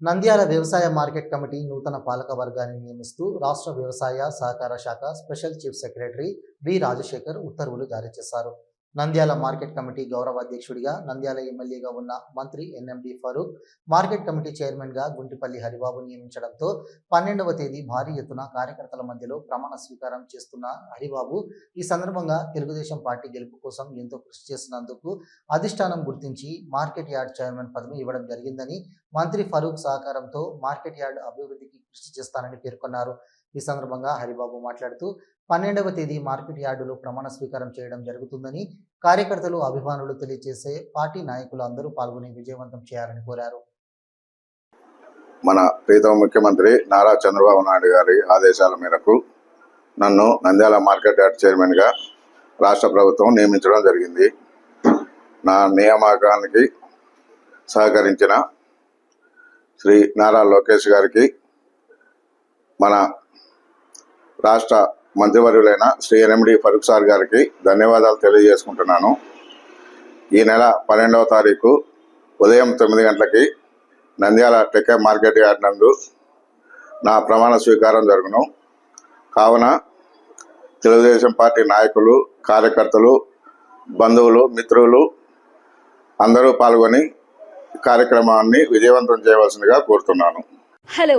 నంద్యాల వ్యవసాయ market committee నూతన పాలక వర్గాన్ని నియమిస్తూ రాష్ట్ర వ్యవసాయ సహకార శాఖ special chief secretary V Rajasekhar ఉత్తర్వులు జారీ చేశారు. నంద్యాల మార్కెట్ కమిటీ గౌరవ అధ్యక్షుడిగా నంద్యాల ఎమ్మెల్యేగా ఉన్న మంత్రి ఎన్ఎండి ఫరూక్ మార్కెట్ కమిటీ చైర్మన్గా గుంటిపల్లి హరిబాబు నియమించడంతో పన్నెండవ తేదీ భారీ ఎత్తున కార్యకర్తల మధ్యలో ప్రమాణ స్వీకారం చేస్తున్న హరిబాబు ఈ సందర్భంగా తెలుగుదేశం పార్టీ గెలుపు కోసం ఎంతో కృషి చేసినందుకు అధిష్టానం గుర్తించి మార్కెట్ యార్డ్ చైర్మన్ పదవి ఇవ్వడం జరిగిందని మంత్రి ఫరూక్ సహకారంతో మార్కెట్ యార్డ్ అభివృద్ధికి కృషి చేస్తానని పేర్కొన్నారు. ఈ సందర్భంగా హరిబాబు మాట్లాడుతూ పన్నెండవ తేదీ మార్కెట్ యార్డులో ప్రమాణ స్వీకారం చేయడం జరుగుతుందని కార్యకర్తలు అభిమానులు తెలియజేసే పార్టీ నాయకులు అందరూ పాల్గొని విజయవంతం చేయాలని కోరారు. మన ప్రీతమ ముఖ్యమంత్రి నారా చంద్రబాబు నాయుడు గారి ఆదేశాల మేరకు నన్ను నంద్యాల మార్కెట్ యార్డ్ చైర్మన్గా రాష్ట్ర ప్రభుత్వం నియమించడం జరిగింది. నా నియామకానికి సహకరించిన శ్రీ నారా లోకేష్ గారికి మన రాష్ట్ర మంత్రివర్యులైన శ్రీ ఎన్ఎండి ఫరూక్ సార్ గారికి ధన్యవాదాలు తెలియజేసుకుంటున్నాను. ఈ నెల పన్నెండవ తారీఖు ఉదయం తొమ్మిది గంటలకి నంద్యాల టెక్క మార్కెట్ యార్డ్ నందు నా ప్రమాణ స్వీకారం జరుగును. కావున తెలుగుదేశం పార్టీ నాయకులు కార్యకర్తలు బంధువులు మిత్రులు అందరూ పాల్గొని కార్యక్రమాన్ని విజయవంతం చేయవలసిందిగా కోరుతున్నాను. హలో.